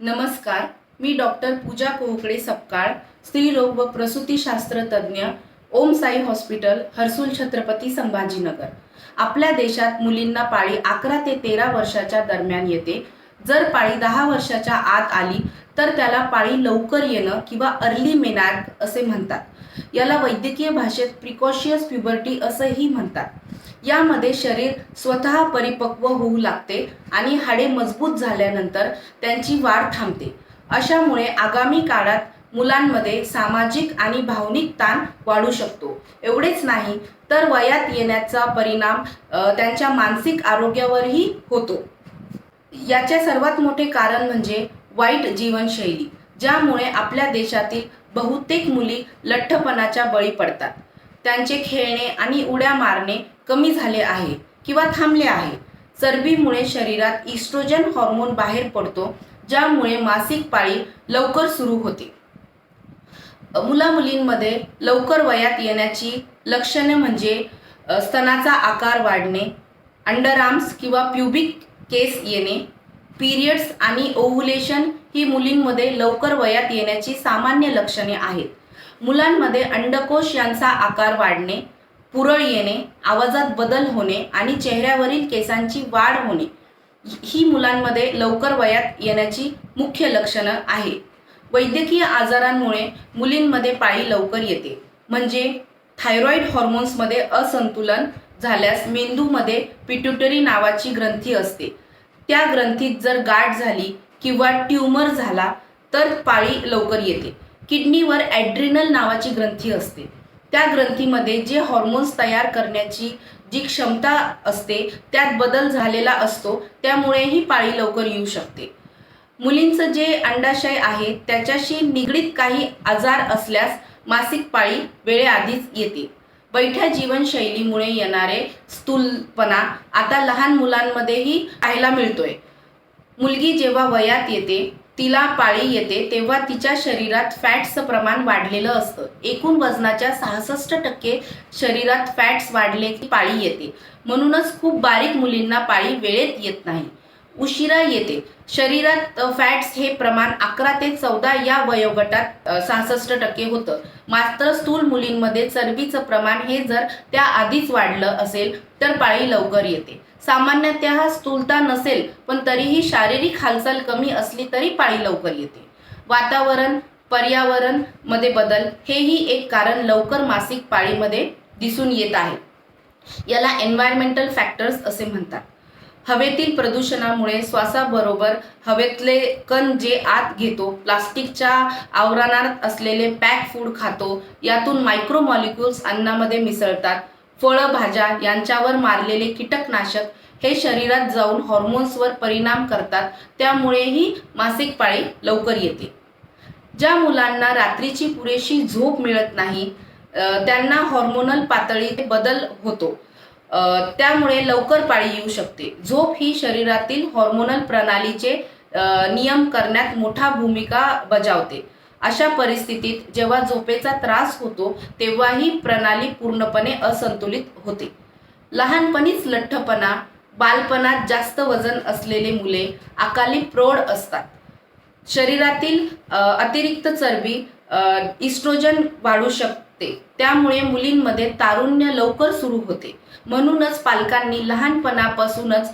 नमस्कार मी डॉक्टर पूजा कोहकडे सपकाळ स्त्रीरोग व प्रसूतीशास्त्र तज्ज्ञ ओम साई हॉस्पिटल हर्सुल छत्रपती संभाजीनगर. आपल्या देशात मुलींना पाळी अकरा ते तेरा वर्षाच्या दरम्यान येते. जर पाळी दहा वर्षाच्या आत आली तर त्याला पाळी लवकर येणं किंवा अर्ली मेनार्क असे म्हणतात. याला वैद्यकीय भाषेत प्रिकॉशियस प्युबर्टी असंही म्हणतात. यामध्ये शरीर स्वतः परिपक्व होऊ लागते आणि हाडे मजबूत झाल्यानंतर त्यांची वाढ थांबते. अशामुळे आगामी काळात मुलांमध्ये सामाजिक आणि भावनिक ताण वाढू शकतो. एवढेच नाही तर वयात येण्याचा परिणाम त्यांच्या मानसिक आरोग्यावरही होतो. याचे सर्वात मोठे कारण म्हणजे वाईट जीवनशैली ज्यामुळे आपल्या देशातील बहुतेक मुली लठ्ठपणाच्या बळी पडतात. त्यांचे खेळणे आणि उड्या मारणे कमी झाले आहे किंवा थांबले आहे. चरबीमुळे शरीरात इस्ट्रोजन हॉर्मोन बाहेर पडतो ज्यामुळे मासिक पाळी लवकर सुरू होते. मुला मुलींमध्ये लवकर वयात येण्याची लक्षणे म्हणजे स्तनाचा आकार वाढणे अंडरआर्म्स किंवा प्युबिक केस येणे पिरियड्स आणि ओव्हुलेशन ही मुलींमध्ये लवकर वयात येण्याची सामान्य लक्षणे आहेत. मुलांमध्ये अंडकोश यांचा आकार वाढणे पुरळ येणे आवाजात बदल होणे आणि चेहऱ्यावरील केसांची वाढ होणे ही मुलांमध्ये लवकर वयात येण्याची मुख्य लक्षणं आहे वैद्यकीय आजारांमुळे मुलींमध्ये पाळी लवकर येते. म्हणजे थायरॉईड हॉर्मोन्समध्ये असंतुलन झाल्यास मेंदूमध्ये पिट्युटरी नावाची ग्रंथी असते. त्या ग्रंथीत जर गाठ झाली किंवा ट्यूमर झाला तर पाळी लवकर येते. किडनीवर ॲड्रिनल नावाची ग्रंथी असते. त्या ग्रंथीमध्ये जे हॉर्मोन्स तयार करण्याची जी क्षमता असते त्यात बदल झालेला असतो त्यामुळेही पाळी लवकर येऊ शकते. मुलींचं जे अंडाशय आहे त्याच्याशी निगडीत काही आजार असल्यास मासिक पाळी वेळेआधीच येते. बैठ्या जीवनशैलीमुळे येणारे स्थूलपणा आता लहान मुलांमध्येही पाहायला मिळतोय. मुलगी जेव्हा वयात येते तिला पाळी येते तेव्हा तिच्या शरीरात फॅट्सचं प्रमाण वाढलेलं असतं. एकूण वजनाच्या सहासष्ट टक्के शरीरात फॅट्स वाढले की पाळी येते. म्हणूनच खूप बारीक मुलींना पाळी वेळेत येत नाही. उशिरा येते. शरीरात फॅट्स हे प्रमाण अकरा ते चौदा या वयोगटात सहासष्ट टक्के होतं. मात्र स्थूल मुलींमध्ये चरबीचं प्रमाण हे जर त्या आधीच वाढलं असेल तर पाळी लवकर येते. सामान्यतः स्थूलता नसेल पण तरीही शारीरिक हालचाल कमी असली तरी पाळी लवकर येते. वातावरण पर्यावरणमध्ये बदल हेही एक कारण लवकर मासिक पाळीमध्ये दिसून येत आहे. याला एन्व्हायरमेंटल फॅक्टर्स असे म्हणतात. हवेतील प्रदूषणामुळे श्वासाबरोबर हवेतले कण जे आत घेतो प्लास्टिकच्या आवरणात असलेले पॅक फूड खातो यातून मायक्रोमॉलिक्युल्स अन्नामध्ये मिसळतात फळं भाज्या यांच्यावर मारलेले कीटकनाशक हे शरीरात जाऊन हॉर्मोन्सवर परिणाम करतात. त्यामुळेही मासिक पाळी लवकर येते. ज्या मुलांना रात्रीची पुरेशी झोप मिळत नाही त्यांना हॉर्मोनल पातळीत बदल होतो. त्यामुळे लवकर पाळी येऊ शकते. झोप ही शरीरातील हॉर्मोनल प्रणालीचे नियम करण्यात मोठा भूमिका बजावते. अशा परिस्थितीत जेव्हा झोपेचा त्रास होतो तेव्हा ही प्रणाली पूर्णपणे असंतुलित होते. लहानपणीच लठ्ठपणा बालपणात जास्त वजन असलेले मुले अकाली प्रौढ असतात. शरीरातील अतिरिक्त चरबी इस्ट्रोजन वाढू शकते. त्यामुळे मुलींमध्ये तारुण्य लवकर सुरू होते. म्हणूनच पालकांनी लहानपणापासूनच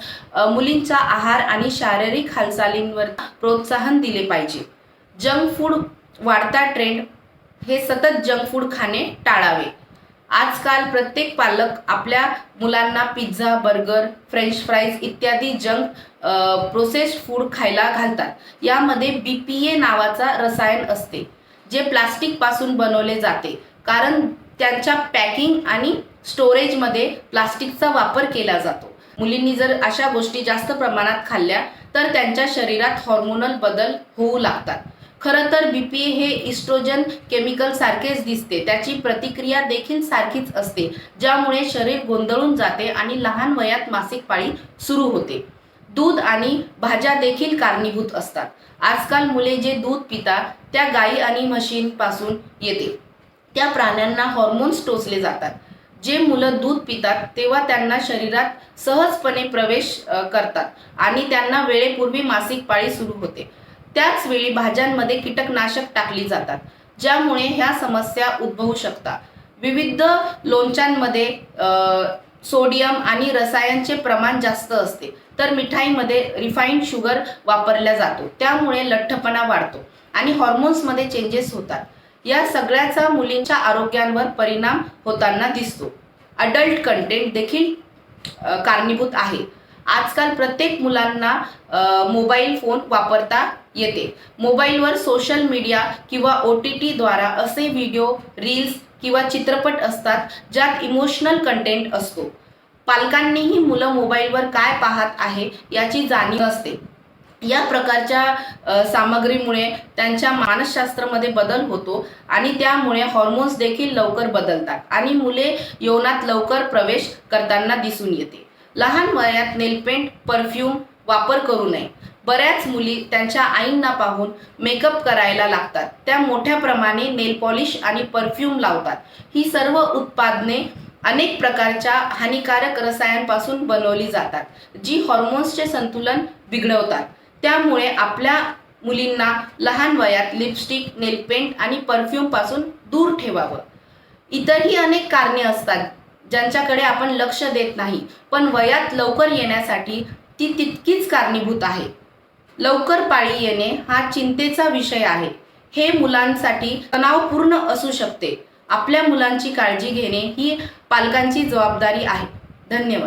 मुलींचा आहार आणि शारीरिक हालचालींवर प्रोत्साहन दिले पाहिजे. जंक फूड वाढता ट्रेंड हे सतत जंक फूड खाणे टाळावे. आजकाल प्रत्येक पालक आपल्या मुलांना पिझ्झा बर्गर फ्रेंच फ्राईज इत्यादी जंक प्रोसेस्ड फूड खायला घालतात. यामध्ये बी पी ए नावाचा रसायन असते जे प्लास्टिकपासून बनवले जाते. कारण त्यांच्या पॅकिंग आणि स्टोरेजमध्ये प्लास्टिकचा वापर केला जातो. मुलींनी जर अशा गोष्टी जास्त प्रमाणात खाल्ल्या तर त्यांच्या शरीरात हॉर्मोनल बदल होऊ लागतात. खरं तर बीपी हे इस्ट्रोजन केमिकल सारखेच दिसते. त्याची प्रतिक्रिया देखील सारखीच असते ज्यामुळे शरीर गोंधळून जाते आणि लहान वयात मासिक पाळी सुरू होते. दूध आणि भाज्या देखील कारणीभूत असतात. आजकाल मुले जे दूध पितात त्या गायी आणि म्हशींपासून येते. त्या प्राण्यांना हॉर्मोन्स टोचले जातात. जे मुलं दूध पितात तेव्हा त्यांना शरीरात सहजपणे प्रवेश करतात आणि त्यांना वेळेपूर्वी मासिक पाळी सुरू होते. त्याच वेळी भाज्यांमध्ये कीटकनाशक टाकली जातात ज्यामुळे ह्या समस्या उद्भवू शकतात. विविध लोणच्यांमध्ये सोडियम आणि रसायनचे प्रमाण जास्त असते तर मिठाईमध्ये रिफाईंड शुगर वापरला जातो त्यामुळे लठ्ठपणा वाढतो आणि हॉर्मोन्समध्ये चेंजेस होतात. या सगळ्याचा मुलींच्या आरोग्यांवर परिणाम होताना दिसतो. अडल्ट कंटेंट देखील कारणीभूत आहे. आजकाल प्रत्येक मुलांना मोबाईल फोन वापरता येते. मोबाईलवर सोशल मीडिया किंवा ओ टी टीद्वारा असे व्हिडिओ रील्स किंवा चित्रपट असतात ज्यात इमोशनल कंटेंट असतो. पालकांनीही मुलं मोबाईलवर काय पाहत आहे याची जाणीव असते. या प्रकारच्या सामग्रीमुळे त्यांच्या मानसशास्त्रामध्ये बदल होतो आणि त्यामुळे हॉर्मोन्स देखील लवकर बदलतात आणि मुले यौनात लवकर प्रवेश करताना दिसून येते. लहान वयात नेलपेंट परफ्यूम वापर करू नये. बऱ्याच मुली त्यांच्या आईंना पाहून मेकअप करायला लागतात. त्या मोठ्या प्रमाणे नेल पॉलिश आणि परफ्यूम लावतात. ही सर्व उत्पादने अनेक प्रकारच्या हानिकारक रसायनांपासून बनवली जातात जी हॉर्मोन्सचे संतुलन बिघडवतात. त्यामुळे आपल्या मुलींना लहान वयात लिपस्टिक नेलपेंट आणि परफ्यूमपासून दूर ठेवावं. इतरही अनेक कारणे असतात ज्यांच्याकडे आपण लक्ष देत नाही पण वयात लवकर येण्यासाठी ती तितकीच कारणीभूत आहे. लवकर पाळी येणे हा चिंतेचा विषय आहे. हे मुलांसाठी तणावपूर्ण असू शकते. आपल्या मुलांची काळजी घेणे ही पालकांची जबाबदारी आहे. धन्यवाद.